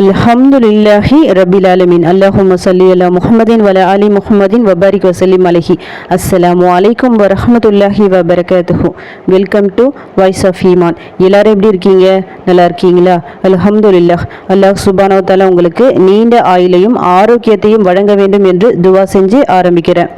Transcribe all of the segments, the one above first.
அல்ஹம்துலில்லாஹி ரபில் அலமின் அல்லாஹும் சல்லி அல்லா முஹமதின் வல அலி முஹமதின் வபாரிக் வசலிம் அலஹி. அஸ்ஸலாமு அலைக்கும் வரமத்துல்லாஹி வபரகாத்துஹு. வெல்கம் டு வாய்ஸ் ஆஃப் ஈமான் எல்லாரும் எப்படி இருக்கீங்க? நல்லா இருக்கீங்களா? அல்ஹம்துலில்லாஹ். அல்லாஹ் சுபானோ தாலா உங்களுக்கு நீண்ட ஆயுளையும் ஆரோக்கியத்தையும் வழங்க வேண்டும் என்று துவா செஞ்சு ஆரம்பிக்கிறேன்.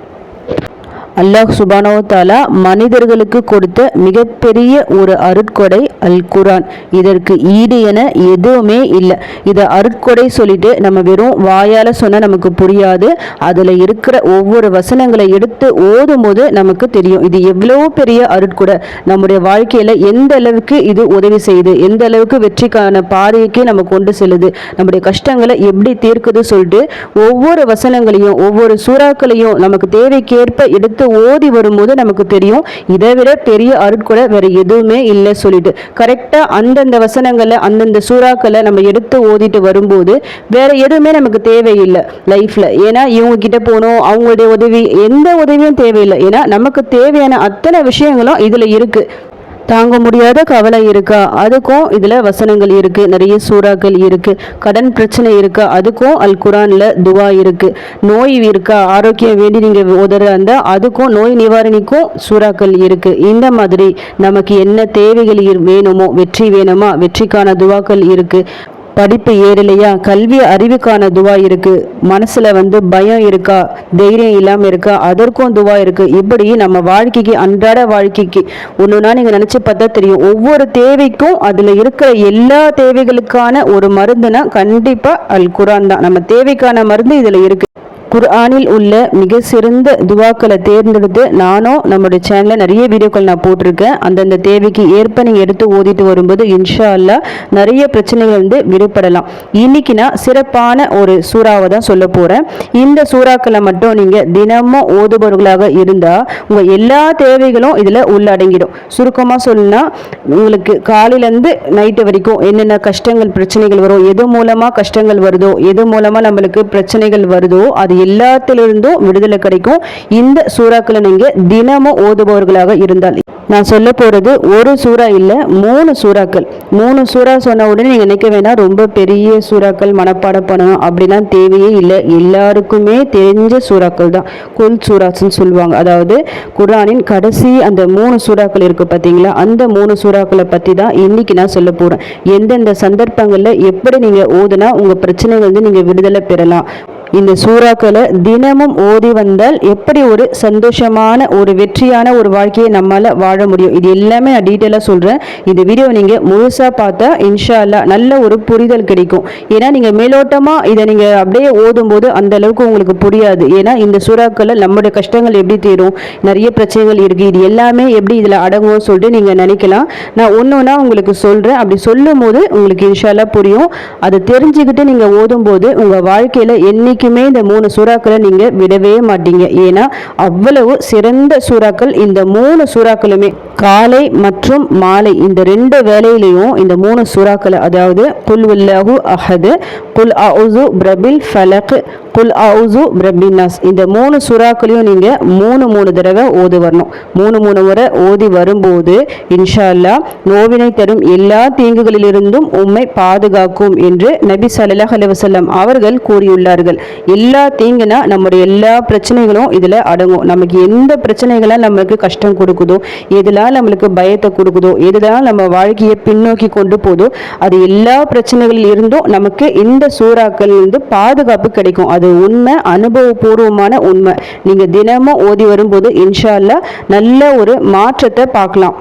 அல்லாஹ் சுபானோ தாலா மனிதர்களுக்கு கொடுத்த மிகப்பெரிய ஒரு அருட்கொடை அல் குரான் இதற்கு ஈடு என எதுவுமே இல்லை. இதை அருட்கொடை சொல்லிட்டு நம்ம வெறும் வாயால் சொன்னால் நமக்கு புரியாது. அதில் இருக்கிற ஒவ்வொரு வசனங்களை எடுத்து ஓதும் போது நமக்கு தெரியும். இது எவ்வளோ பெரிய அருட்கொடை. நம்முடைய வாழ்க்கையில் எந்த அளவுக்கு இது உதவி செய்யுது? எந்த அளவுக்கு வெற்றிக்கான பாதைக்கு நம்ம கொண்டு செல்லுது? நம்முடைய கஷ்டங்களை எப்படி தீர்க்குது சொல்லிட்டு ஒவ்வொரு வசனங்களையும் ஒவ்வொரு சூறாக்களையும் நமக்கு தேவைக்கேற்ப எடுத்து ஓதி வரும்போது நமக்கு தெரியும். இதை விட பெரிய அருட்கொடை வேற எதுவுமே இல்லை சொல்லிட்டு. கரெக்டா அந்தந்த வசனங்களை அந்தந்த சூறாக்களை நம்ம எடுத்து ஓதிட்டு வரும்போது வேற எதுவுமே நமக்கு தேவையில்லை லைஃப்ல. ஏன்னா இவங்க கிட்ட போகணும் அவங்களுடைய உதவி எந்த உதவியும் தேவையில்லை. ஏன்னா நமக்கு தேவையான அத்தனை விஷயங்களும் இதுல இருக்கு. தாங்க முடியாத கவலை இருக்கா. அதுக்கும் இதில் வசனங்கள் இருக்குது நிறைய சூறாக்கள் இருக்குது கடன் பிரச்சனை இருக்கா. அதுக்கும் அல் குரானில் துவா இருக்குது நோய் இருக்கா? ஆரோக்கியம் வேண்டி நீங்கள் உதற இருந்தால் அதுக்கும் நோய் நிவாரணிக்கும் சூறாக்கள் இருக்குது இந்த மாதிரி நமக்கு என்ன தேவைகள் வேணுமோ வெற்றி வேணுமா? வெற்றிக்கான துவாக்கள் இருக்குது படிப்பு ஏறலையா? கல்வி அறிவுக்கான துவா இருக்கு. மனசுல வந்து பயம் இருக்கா? தைரியம் இல்லாம இருக்கா? அதற்கும் துவா இருக்கு. இப்படி நம்ம வாழ்க்கைக்கு அன்றாட வாழ்க்கைக்கு ஒண்ணுனா நீங்க நினைச்சு பார்த்தா தெரியும். ஒவ்வொரு தேவைக்கும் அதுல இருக்கிற எல்லா தேவைகளுக்கான ஒரு மருந்துனா கண்டிப்பா அல் குரான் தான். நம்ம தேவைக்கான மருந்து இதுல இருக்கு. குர்ஆனில் உள்ள மிக சிறந்த துவாக்களை தேர்ந்தெடுத்து நானும் நம்மளுடைய சேனலில் நிறைய வீடியோக்கள் நான் போட்டிருக்கேன். அந்தந்த தேவைக்கு ஏற்ப நீங்கள் எடுத்து ஓதிட்டு வரும்போது இன்ஷா அல்லாஹ் நிறைய பிரச்சனைகள் வந்து விடுபடலாம். இன்னைக்கு நான் சிறப்பான ஒரு சூறாவை தான் சொல்ல போகிறேன் இந்த சூறாக்களை மட்டும் நீங்கள் தினமும் ஓதுபவர்களாக இருந்தால் உங்கள் எல்லா தேவைகளும் இதில் உள்ளடங்கிடும். சுருக்கமாக சொல்லணும்னா உங்களுக்கு காலையிலேருந்து நைட்டு வரைக்கும் என்னென்ன கஷ்டங்கள் பிரச்சனைகள் வரும் எது மூலமாக கஷ்டங்கள் வருதோ எது மூலமாக நம்மளுக்கு பிரச்சனைகள் வருதோ அது எல்லாத்திலிருந்தும் விடுதலை கிடைக்கும். இந்த சூறாக்களை நீங்கள் தினமும் ஓதுபவர்களாக இருந்தால் நான் சொல்ல போகிறது ஒரு சூறா இல்லை மூணு சூறாக்கள். மூணு சூறா சொன்ன உடனே நீங்கள் நினைக்க வேண்டாம் ரொம்ப பெரிய சூறாக்கள் மனப்பாடம் பண்ணணும் அப்படிலாம் தேவையே இல்லை. எல்லாருக்குமே தெரிஞ்ச சூறாக்கள் தான். குல் சூறாஸ்ன்னு சொல்லுவாங்க. அதாவது குரானின் கடைசி அந்த மூணு சூறாக்கள் இருக்குது பார்த்தீங்களா அந்த மூணு சூறாக்களை பற்றி தான் இன்றைக்கி நான் சொல்ல போகிறேன் எந்தெந்த சந்தர்ப்பங்களில் எப்படி நீங்கள் ஓதுனா உங்கள் பிரச்சனைகள் வந்து நீங்கள் விடுதலை பெறலாம்? இந்த சூறாக்களை தினமும் ஓதி வந்தால் எப்படி ஒரு சந்தோஷமான ஒரு வெற்றியான ஒரு வாழ்க்கையை நம்மளால் வாழ முடியும்? இது எல்லாமே நான் டீட்டெயிலாக சொல்கிறேன் இந்த வீடியோ நீங்கள் முழுசாக பார்த்தா இன்ஷா நல்ல ஒரு புரிதல் கிடைக்கும். ஏன்னா நீங்கள் மேலோட்டமாக இதை நீங்கள் அப்படியே ஓதும்போது அந்த அளவுக்கு உங்களுக்கு புரியாது. ஏன்னா இந்த சூறாக்களை நம்முடைய கஷ்டங்கள் எப்படி தீரும்? நிறைய பிரச்சனைகள் இருக்குது இது எல்லாமே எப்படி இதில் அடங்குவோம் சொல்லிட்டு நீங்கள் நினைக்கலாம். நான் ஒன்று ஒன்றா உங்களுக்கு சொல்கிறேன் அப்படி சொல்லும் போது உங்களுக்கு இன்ஷால்லா புரியும். அதை தெரிஞ்சுக்கிட்டு நீங்கள் ஓதும்போது உங்கள் வாழ்க்கையில் என்றைக்குமே இந்த மூணு சூறாக்களை நீங்கள் விடவே மாட்டீங்க. ஏன்னா அவ்வளவு சிறந்த சூறாக்கள் இந்த மூணு சூறாக்களுமே. காலை மற்றும் மாலை இந்த ரெண்டு வேலையிலையும் இந்த மூணு சூறாக்களை அதாவது குல் வல்லாஹு அஹது குல் அவுசு பிரபில் ஃபலக் குல் அவுசு பிரபின்னாஸ் இந்த மூணு சுறாக்களையும் நீங்கள் மூணு மூணு தடவை ஓதி வரணும். மூணு மூணு முறை ஓதி வரும்போது இன்ஷா அல்லாஹ் நோவினை தரும் எல்லா தீங்குகளிலிருந்தும் உம்மை பாதுகாக்கும் என்று நபி சல்லாஹ் அலைஹி அவர்கள் கூறியுள்ளார்கள். எல்லா தீங்குனா நம்முடைய எல்லா பிரச்சனைகளும் இதில் அடங்கும். நமக்கு எந்த பிரச்சனைகளால் நம்மளுக்கு கஷ்டம் கொடுக்குதோ எதெல்லாம் நம்மளுக்கு பயத்தை கொடுக்குதோ எதெல்லாம் நம்ம வாழ்க்கையை பின்னோக்கி கொண்டு போதோ அது எல்லா பிரச்சனைகளில் இருந்தும் நமக்கு இந்த சூறாக்கள் இருந்து பாதுகாப்பு கிடைக்கும். அது உண்மை அனுபவபூர்வமான உண்மை. நீங்கள் தினமும் ஓதி வரும்போது இன்ஷால்லா நல்ல ஒரு மாற்றத்தை பார்க்கலாம்.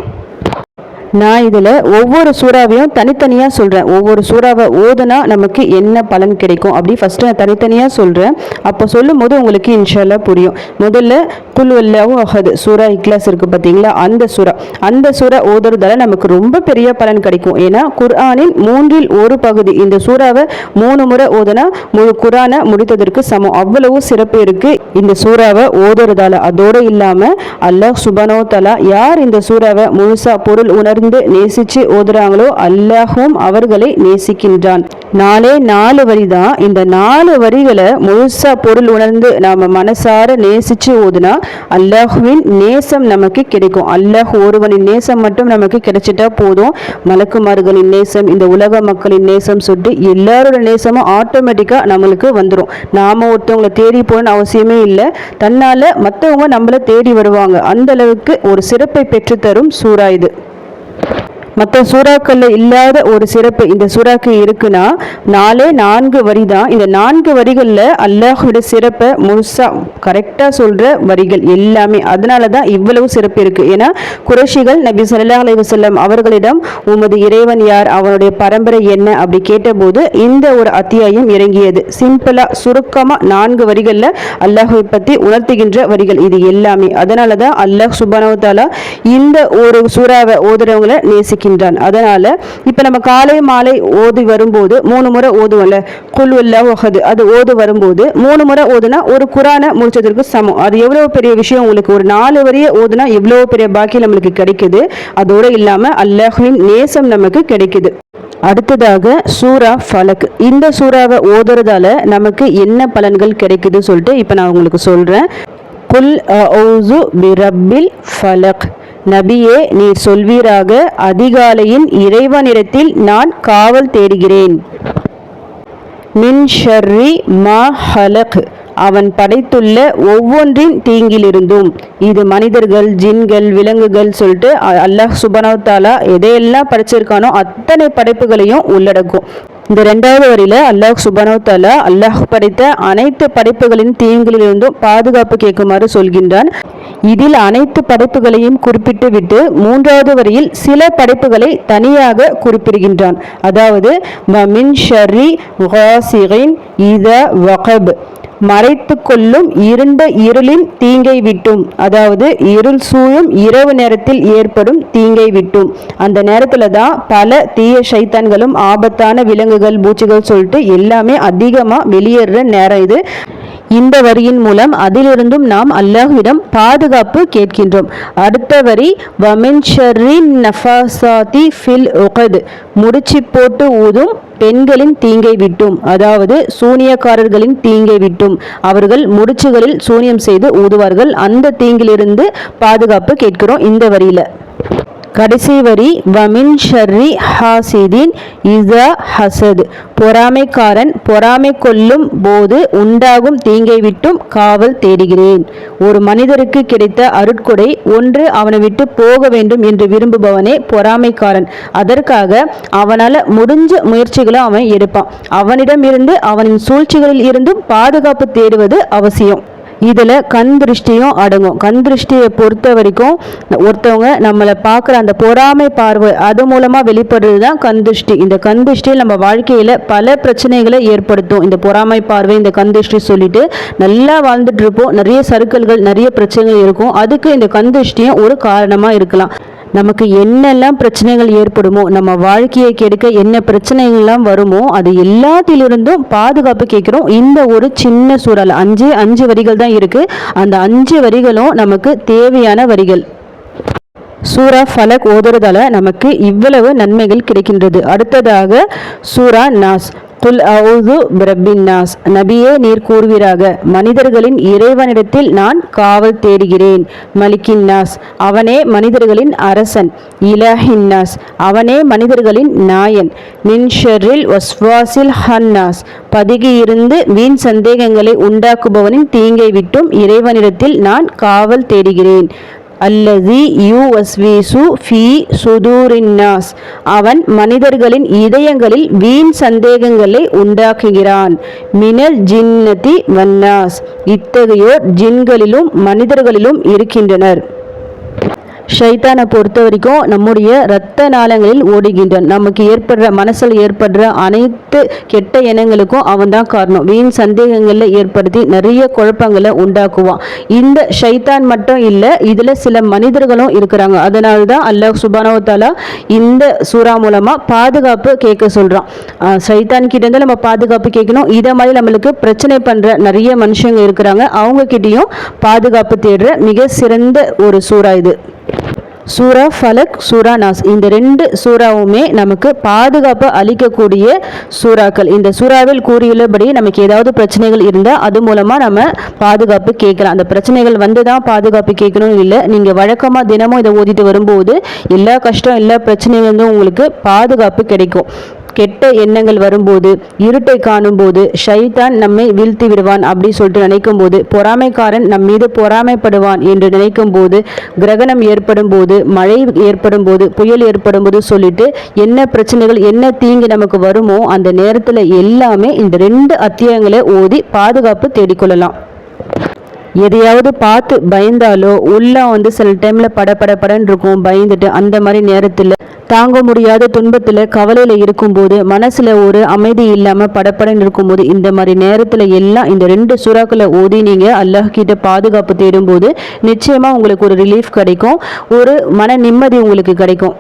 நான் இதில் ஒவ்வொரு சூறாவையும் தனித்தனியாக சொல்கிறேன் ஒவ்வொரு சூறாவை ஓதுனா நமக்கு என்ன பலன் கிடைக்கும்? அப்படி ஃபஸ்ட்டு நான் தனித்தனியாக சொல்கிறேன் அப்போ சொல்லும் போது உங்களுக்கு இன்ஷால்லா புரியும். முதல்ல குல் ஆகாது அஹது. சூரா இக்லாஸ் இருக்குது பார்த்தீங்களா? அந்த சூறா. அந்த சூறா ஓதுறதால நமக்கு ரொம்ப பெரிய பலன் கிடைக்கும். ஏன்னா குர்ஆனின் மூன்றில் ஒரு பகுதி இந்த சூறாவை மூணு முறை ஓதுனா முழு குரானை முடித்ததற்கு சமம். அவ்வளவு சிறப்பு இருக்குது இந்த சூறாவை ஓதுறதால. அதோடு இல்லாமல் அல்லாஹ் சுபனோ தலா யார் இந்த சூறாவை முழுசா பொருள் உணர்ந்து உணர்ந்து நேசிச்சு ஓதுறாங்களோ அல்லாஹும் அவர்களை நேசிக்கின்றான். நாலே நாலு வரி தான் இந்த நாலு வரிகளை முழுசா பொருள் உணர்ந்து நாம மனசார நேசிச்சு ஓதுனா அல்லாஹுவின் நேசம் நமக்கு கிடைக்கும். அல்லாஹ் ஒருவனின் நேசம் மட்டும் நமக்கு கிடைச்சிட்டா போதும். மலக்குமார்களின் நேசம் இந்த உலக மக்களின் நேசம் சொல்லிட்டு எல்லாரோட நேசமும் ஆட்டோமேட்டிக்கா நம்மளுக்கு வந்துடும் நாம ஒருத்தவங்களை தேடி போகணும்னு அவசியமே இல்லை. தன்னால மற்றவங்க நம்மளை தேடி வருவாங்க. அந்த அளவுக்கு ஒரு சிறப்பை பெற்றுத்தரும் சூறா இது. மற்ற சூறாக்களில் இல்லாத ஒரு சிறப்பு இந்த சூறாக்கு இருக்குன்னா நாலே நான்கு வரி தான் இந்த நான்கு வரிகளில் அல்லாஹோட சிறப்பை முழுசா கரெக்டாக சொல்கிற வரிகள் எல்லாமே. அதனால தான் இவ்வளவு சிறப்பு இருக்குது ஏன்னா குரேஷிகள் நபி சல்லா அலி வசல்லம் அவர்களிடம் உமது இறைவன் யார்? அவனுடைய பரம்பரை என்ன? அப்படி கேட்டபோது இந்த ஒரு அத்தியாயம் இறங்கியது. சிம்பிளாக சுருக்கமாக நான்கு வரிகளில் அல்லாஹை பற்றி உணர்த்துகின்ற வரிகள் இது எல்லாமே. அதனால தான் அல்லாஹ் சுபானவத்தாலா இந்த ஒரு சூறாவை ஓதுறவங்களை நேசிக்க இருக்கின்றான். அதனால இப்ப நம்ம காலை மாலை ஓதி வரும்போது மூணு முறை ஓதுவோம்ல. குல் ஒஹது அது ஓது வரும்போது மூணு முறை ஓதுனா ஒரு குரானை முடிச்சதற்கு சமம். அது எவ்வளவு பெரிய விஷயம்? உங்களுக்கு ஒரு நாலு வரிய ஓதுனா எவ்வளவு பெரிய பாக்கியம் நம்மளுக்கு கிடைக்குது? அதோட இல்லாம அல்லாஹுவின் நேசம் நமக்கு கிடைக்குது. அடுத்ததாக சூரா ஃபலக். இந்த சூறாவை ஓதுறதால நமக்கு என்ன பலன்கள் கிடைக்குது சொல்லிட்டு இப்போ நான் உங்களுக்கு சொல்கிறேன் குல் அவுசு பிரபில் ஃபலக். நபியே நீர் சொல்வீராக அதிகாலையின் இறைவனிடத்தில் நான் காவல் தேடுகிறேன். மின் ஷர்ரி மா ஹலக். அவன் படைத்துள்ள ஒவ்வொன்றின் தீங்கிலிருந்தும். இது மனிதர்கள் ஜின்கள் விலங்குகள் சொல்லிட்டு அல்லாஹ் சுபனவத்தாலா எதையெல்லாம் படைச்சிருக்கானோ அத்தனை படைப்புகளையும் உள்ளடக்கும். இந்த ரெண்டாவது வரியில் அல்லாஹ் சுபனோ தலா அல்லாஹ் படைத்த அனைத்து படைப்புகளின் தீங்குகளிலிருந்தும் பாதுகாப்பு கேட்குமாறு சொல்கின்றான். இதில் அனைத்து படைப்புகளையும் குறிப்பிட்டு விட்டு மூன்றாவது வரியில் சில படைப்புகளை தனியாக குறிப்பிடுகின்றான். அதாவது மின் ஷர்ரி இத வகப் மறைத்து கொள்ளும் இருண்ட இருளின் தீங்கை விட்டும். அதாவது இருள் சூழும் இரவு நேரத்தில் ஏற்படும் தீங்கை விட்டும். அந்த நேரத்தில் தான் பல தீய சைத்தான்களும் ஆபத்தான விலங்குகள் பூச்சிகள் சொல்லிட்டு எல்லாமே அதிகமாக வெளியேற நேரம் இது. இந்த வரியின் மூலம் அதிலிருந்தும் நாம் அல்லாஹ்விடம் பாதுகாப்பு கேட்கின்றோம். அடுத்த வரி வமின் நஃபாசாதி ஃபில் உகது முடிச்சு போட்டு ஊதும் பெண்களின் தீங்கை விட்டும். அதாவது சூனியக்காரர்களின் தீங்கை விட்டும். அவர்கள் முடிச்சுகளில் சூனியம் செய்து ஊதுவார்கள். அந்த தீங்கிலிருந்து பாதுகாப்பு கேட்கிறோம் இந்த வரியில. கடைசி வரி வமின் ஷர்ரி ஹாசிதின் இசா ஹசத். பொறாமைக்காரன் பொறாமை கொள்ளும் போது உண்டாகும் தீங்கை விட்டும் காவல் தேடுகிறேன். ஒரு மனிதருக்கு கிடைத்த அருட்கொடை ஒன்று அவனை விட்டு போக வேண்டும் என்று விரும்புபவனே பொறாமைக்காரன். அதற்காக அவனால் முடிஞ்ச முயற்சிகளும் அவன் எடுப்பான். அவனிடம் இருந்து அவனின் சூழ்ச்சிகளில் இருந்தும் பாதுகாப்பு தேடுவது அவசியம். இதில் கண் திருஷ்டியும் அடங்கும். கண் திருஷ்டியை பொறுத்த வரைக்கும் ஒருத்தவங்க நம்மளை பார்க்குற அந்த பொறாமை பார்வை அது மூலமாக வெளிப்படுறது தான் கண் திருஷ்டி. இந்த கண் திருஷ்டி நம்ம வாழ்க்கையில் பல பிரச்சனைகளை ஏற்படுத்தும். இந்த பொறாமை பார்வை இந்த கண் திருஷ்டி சொல்லிட்டு நல்லா வாழ்ந்துட்டு இருப்போம். நிறைய சருக்கல்கள் நிறைய பிரச்சனைகள் இருக்கும். அதுக்கு இந்த கண் திருஷ்டியும் ஒரு காரணமாக இருக்கலாம். நமக்கு என்னெல்லாம் பிரச்சனைகள் ஏற்படுமோ நம்ம வாழ்க்கையை கெடுக்க என்ன பிரச்சனைகள்லாம் வருமோ அது எல்லாத்திலிருந்தும் பாதுகாப்பு கேட்குறோம். இந்த ஒரு சின்ன சூழல் அஞ்சு அஞ்சு வரிகள் தான் இருக்கு. அந்த அஞ்சு வரிகளும் நமக்கு தேவையான வரிகள். சூரா ஃபலக் ஓதுறதால நமக்கு இவ்வளவு நன்மைகள் கிடைக்கின்றது. அடுத்ததாக சூரா நாஸ். குல் அவுது பிரபின்னாஸ் நபியே நீர் கூறுவீராக. மனிதர்களின் இறைவனிடத்தில் நான் காவல் தேடுகிறேன். மலிக்கின்னாஸ் அவனே மனிதர்களின் அரசன். இலஹின்னாஸ் அவனே மனிதர்களின் நாயன். மின்ஷரில் ஒஸ்வாசில் ஹன்னாஸ் பதுகியிருந்து வீண் சந்தேகங்களை உண்டாக்குபவனின் தீங்கை விட்டும் இறைவனிடத்தில் நான் காவல் தேடுகிறேன். அல்லது யூ வஸ்வீசு ஃபி சுதூரின்னாஸ். அவன் மனிதர்களின் இதயங்களில் வீண் சந்தேகங்களை உண்டாக்குகிறான். மினல் ஜின்னதி வன்னாஸ். இத்தகையோர் ஜின்களிலும் மனிதர்களிலும் இருக்கின்றனர். ஷைத்தானை பொறுத்த வரைக்கும் நம்முடைய இரத்த நாளங்களில் ஓடுகின்றான். நமக்கு ஏற்படுற மனசில் ஏற்படுற அனைத்து கெட்ட எண்ணங்களுக்கும் அவன் தான் காரணம். வீண் சந்தேகங்களில் ஏற்படுத்தி நிறைய குழப்பங்களை உண்டாக்குவான். இந்த ஷைத்தான் மட்டும் இல்லை இதில் சில மனிதர்களும் இருக்கிறாங்க. அதனால தான் அல்லாஹ் சுபானவத்தாலா இந்த சூறா மூலமாக பாதுகாப்பு கேட்க சொல்கிறான் சைத்தான் கிட்டேருந்து நம்ம பாதுகாப்பு கேட்கணும். இதை மாதிரி நம்மளுக்கு பிரச்சனை பண்ணுற நிறைய மனுஷங்க இருக்கிறாங்க. அவங்க கிட்டேயும் பாதுகாப்பு தேடுற மிக சிறந்த ஒரு சூறா இது. சூரா ஃபலக் சூரா நாஸ். இந்த ரெண்டு சூறாவுமே நமக்கு பாதுகாப்பு அளிக்கக்கூடிய சூறாக்கள். இந்த சூறாவில் கூறியுள்ளபடி நமக்கு ஏதாவது பிரச்சனைகள் இருந்தால் அது மூலமாக நம்ம பாதுகாப்பு கேட்கலாம். அந்த பிரச்சனைகள் வந்து தான் பாதுகாப்பு கேட்கணும் இல்லை. நீங்கள் வழக்கமாக தினமும் இதை ஓதிட்டு வரும்போது எல்லா கஷ்டம் எல்லா பிரச்சனைகளும் உங்களுக்கு பாதுகாப்பு கிடைக்கும். கெட்ட எண்ணங்கள் வரும்போது இருட்டை காணும்போது ஷைதான் நம்மை வீழ்த்தி விடுவான் அப்படி சொல்லிட்டு நினைக்கும் போது பொறாமைக்காரன் நம் மீது பொறாமைப்படுவான் என்று நினைக்கும் போது கிரகணம் ஏற்படும் போது மழை ஏற்படும் போது புயல் ஏற்படும் போது சொல்லிட்டு என்ன பிரச்சனைகள் என்ன தீங்கு நமக்கு வருமோ அந்த நேரத்தில் எல்லாமே இந்த ரெண்டு அத்தியாயங்களை ஓதி பாதுகாப்பு தேடிக்கொள்ளலாம். எதையாவது பார்த்து பயந்தாலோ உள்ளே வந்து சில டைமில் படப்படப்படன்னு இருக்கும் பயந்துட்டு அந்த மாதிரி நேரத்தில் தாங்க முடியாத துன்பத்தில் கவலையில் இருக்கும்போது மனசில் ஒரு அமைதி இல்லாமல் படப்படன்னு இருக்கும்போது இந்த மாதிரி நேரத்தில் எல்லாம் இந்த ரெண்டு சுறாக்களை ஓதி நீங்கள் அல்லாஹ் கிட்ட பாதுகாப்பு தேடும்போது நிச்சயமாக உங்களுக்கு ஒரு ரிலீஃப் கிடைக்கும். ஒரு மன நிம்மதி உங்களுக்கு கிடைக்கும்.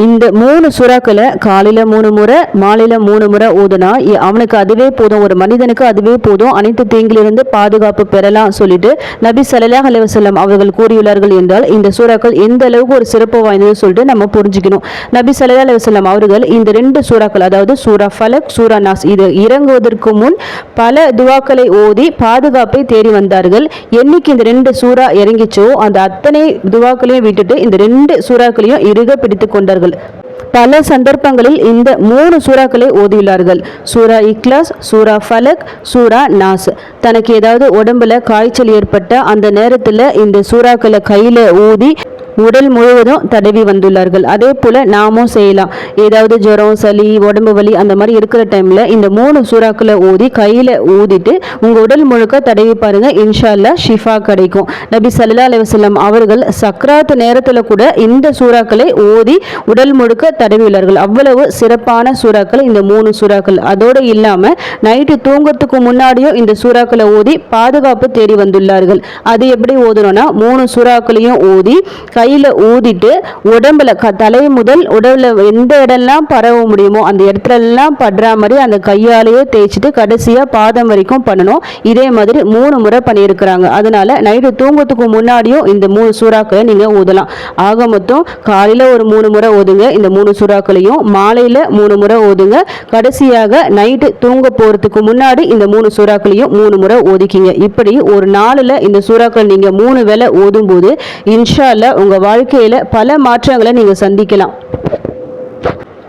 இந்த மூணு சுறாக்களை காலையில் மூணு முறை மாலையில் மூணு முறை ஓதுனா அவனுக்கு அதுவே போதும். ஒரு மனிதனுக்கு அதுவே போதும். அனைத்து தீங்கிலிருந்து பாதுகாப்பு பெறலாம் சொல்லிட்டு நபி சல்லாஹ் அலுவலம் அவர்கள் கூறியுள்ளார்கள் என்றால் இந்த சூறாக்கள் எந்த அளவுக்கு ஒரு சிறப்பு வாய்ந்தது சொல்லிட்டு நம்ம புரிஞ்சுக்கணும். நபி சல்லா அலுவலம் அவர்கள் இந்த ரெண்டு சூறாக்கள் அதாவது சூரா ஃபலக் சூரா நாஸ் இது இறங்குவதற்கு முன் பல துவாக்களை ஓதி பாதுகாப்பை தேடி வந்தார்கள். என்னைக்கு இந்த ரெண்டு சூறா இறங்கிச்சோ அந்த அத்தனை துவாக்களையும் விட்டுட்டு இந்த ரெண்டு சூறாக்களையும் இறுக பிடித்து கொண்டார்கள். ஓதியுள்ளார்கள் பல சந்தர்ப்பங்களில் இந்த மூணு சூறாக்களை ஓதியுள்ளார்கள். சூரா இக்லாஸ் சூரா ஃபலக் சூரா நாஸ். தனக்கு ஏதாவது உடம்புல காய்ச்சல் ஏற்பட்ட அந்த நேரத்தில் இந்த சூறாக்களை கையில் ஊதி உடல் முழுவதும் தடவி வந்துள்ளார்கள். அதே போல் நாமும் செய்யலாம். ஏதாவது ஜுரம் சளி உடம்பு வலி அந்த மாதிரி இருக்கிற டைமில் இந்த மூணு சூறாக்களை ஊதி கையில் ஊதிட்டு உங்கள் உடல் முழுக்க தடவி பாருங்கள் இன்ஷால்லா ஷிஃபா கிடைக்கும். நபி சல்லா அலுவலம் அவர்கள் சக்ராத் நேரத்தில் கூட இந்த சூறாக்களை ஓதி உடல் முழுக்க தடவியுள்ளார்கள். அவ்வளவு சிறப்பான சூறாக்கள் இந்த மூணு சூறாக்கள். அதோடு இல்லாமல் நைட்டு தூங்கத்துக்கு முன்னாடியும் இந்த சூறாக்களை ஓதி பாதுகாப்பு தேடி வந்துள்ளார்கள். அது எப்படி ஓதணும்னா மூணு சூறாக்களையும் ஓதி கையில் ஊதிட்டு உடம்புல க தலை முதல் உடம்புல எந்த இடம்லாம் பரவ முடியுமோ அந்த இடத்துலலாம் படுற மாதிரி அந்த கையாலேயே தேய்ச்சிட்டு கடைசியாக பாதம் வரைக்கும் பண்ணணும். இதே மாதிரி மூணு முறை பண்ணியிருக்கிறாங்க. அதனால நைட்டு தூங்கத்துக்கு முன்னாடியும் இந்த மூணு சூறாக்களை நீங்கள் ஊதலாம். ஆக மொத்தம் காலையில் ஒரு மூணு முறை ஓதுங்க இந்த மூணு சூறாக்களையும் மாலையில் மூணு முறை ஓதுங்க கடைசியாக நைட்டு தூங்க போகிறதுக்கு முன்னாடி இந்த மூணு சூறாக்களையும் மூணு முறை ஓதிக்கிங்க இப்படி ஒரு நாளில் இந்த சூறாக்கள் நீங்கள் மூணு வேலை ஓதும்போது இன்ஷால்ல உங்கள் உங்கள் வாழ்க்கையில் பல மாற்றங்களை நீங்கள் சந்திக்கலாம்.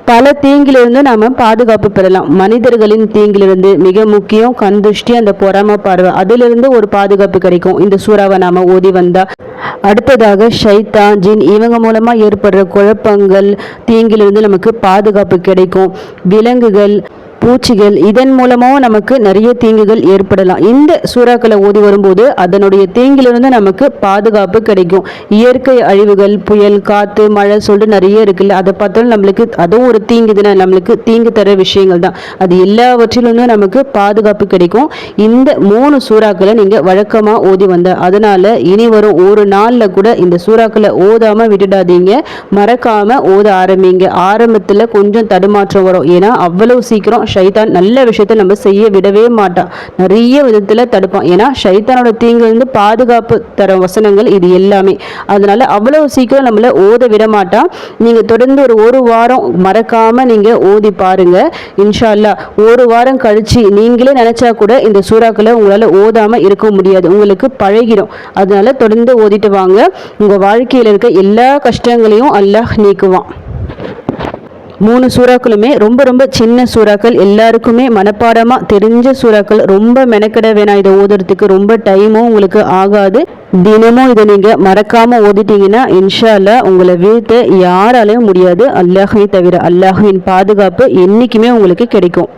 பல தீங்கிலிருந்து நாம் பாதுகாப்பு பெறலாம். மனிதர்களின் தீங்கிலிருந்து மிக முக்கியம் கண் திருஷ்டி அந்த பொறாம பார்வை. அதிலிருந்து ஒரு பாதுகாப்பு கிடைக்கும். இந்த சூறாவை நாம ஓதி வந்தா அடுத்ததாக ஷைத்தான் ஜின் இவங்க மூலமா ஏற்படுற குழப்பங்கள் தீங்கிலிருந்து நமக்கு பாதுகாப்பு கிடைக்கும். விலங்குகள் பூச்சிகள் இதன் மூலமாகவும் நமக்கு நிறைய தீங்குகள் ஏற்படலாம். இந்த சூறாக்களை ஓதி வரும்போது அதனுடைய தீங்கிலிருந்து நமக்கு பாதுகாப்பு கிடைக்கும். இயற்கை அழிவுகள் புயல் காற்று மழை சொல்லிட்டு நிறைய இருக்குல்ல அதை பார்த்தாலும் நம்மளுக்கு அதுவும் ஒரு தீங்கு தானே நம்மளுக்கு தீங்கு தர விஷயங்கள் தான். அது எல்லாவற்றிலிருந்தும் நமக்கு பாதுகாப்பு கிடைக்கும். இந்த மூணு சூறாக்களை நீங்கள் வழக்கமாக ஓதி வந்த அதனால இனி வரும் ஒரு நாளில் கூட இந்த சூறாக்களை ஓதாமல் விட்டுடாதீங்க. மறக்காமல் ஓத ஆரம்பிங்க. ஆரம்பத்தில் கொஞ்சம் தடுமாற்றம் வரும். ஏன்னா அவ்வளவு சீக்கிரம் ஷைத்தான் நல்ல விஷயத்த நம்ம செய்ய விடவே மாட்டான். நிறைய விதத்தில் தடுப்பான். ஏன்னா ஷைத்தானோட தீங்கு பாதுகாப்பு தர வசனங்கள் இது எல்லாமே. அதனால் அவ்வளோ சீக்கிரம் நம்மளை ஓத விட மாட்டான். நீங்கள் தொடர்ந்து ஒரு ஒரு வாரம் மறக்காமல் நீங்கள் ஓதி பாருங்க. இன்ஷால்லா ஒரு வாரம் கழிச்சு நீங்களே நினச்சா கூட இந்த சூறாக்களை உங்களால் ஓதாமல் இருக்க முடியாது. உங்களுக்கு பழகிடும் அதனால் தொடர்ந்து ஓதிட்டு வாங்க. உங்கள் வாழ்க்கையில் இருக்க எல்லா கஷ்டங்களையும் அல்லாஹ் நீக்குவான். மூணு சூறாக்களுமே ரொம்ப ரொம்ப சின்ன சூறாக்கள். எல்லாருக்குமே மனப்பாடமாக தெரிஞ்ச சூறாக்கள். ரொம்ப மெனக்கிட வேணாம். இதை ஓதுறதுக்கு ரொம்ப டைமும் உங்களுக்கு ஆகாது. தினமும் இதை நீங்கள் மறக்காமல் ஓதிட்டீங்கன்னா இன்ஷால்லா உங்களை வீழ்த்த யாராலையும் முடியாது. அல்லாஹையும் தவிர அல்லாஹின் பாதுகாப்பு என்றைக்குமே உங்களுக்கு கிடைக்கும்.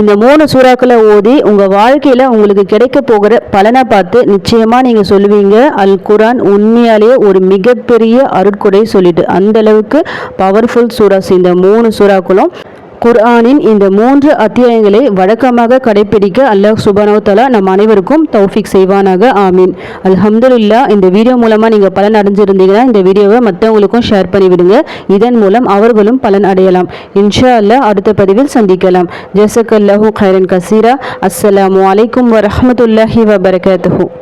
இந்த மூணு சூறாக்களை ஓதி உங்கள் வாழ்க்கையில் உங்களுக்கு கிடைக்க போகிற பலனை பார்த்து நிச்சயமாக நீங்கள் சொல்லுவீங்க. அல் குரான் உண்மையாலேயே ஒரு மிகப்பெரிய அருட்கொடை சொல்லிட்டு. அந்த அளவுக்கு பவர்ஃபுல் சூறாஸ் இந்த மூணு சூறாக்களும் குர்ஆனின் இந்த மூன்று அத்தியாயங்களை வழக்கமாக கடைபிடிக்க அல்லாஹ் சுபானோத்தலா நம் அனைவருக்கும் தௌஃபிக் செய்வானாக ஆமீன். அல்ஹம்துல்லா இந்த வீடியோ மூலமாக நீங்கள் பலன் அடைஞ்சிருந்தீங்கன்னா இந்த வீடியோவை மற்றவங்களுக்கும் ஷேர் பண்ணிவிடுங்க. இதன் மூலம் அவர்களும் பலன் அடையலாம். இன்ஷா அல்லா அடுத்த பதிவில் சந்திக்கலாம். ஜெசக் அல்லாஹூ ஹைரன் கசீரா. அஸ்ஸலாமு அலைக்கும் வரமத்துல்லாஹி வபரகாத்து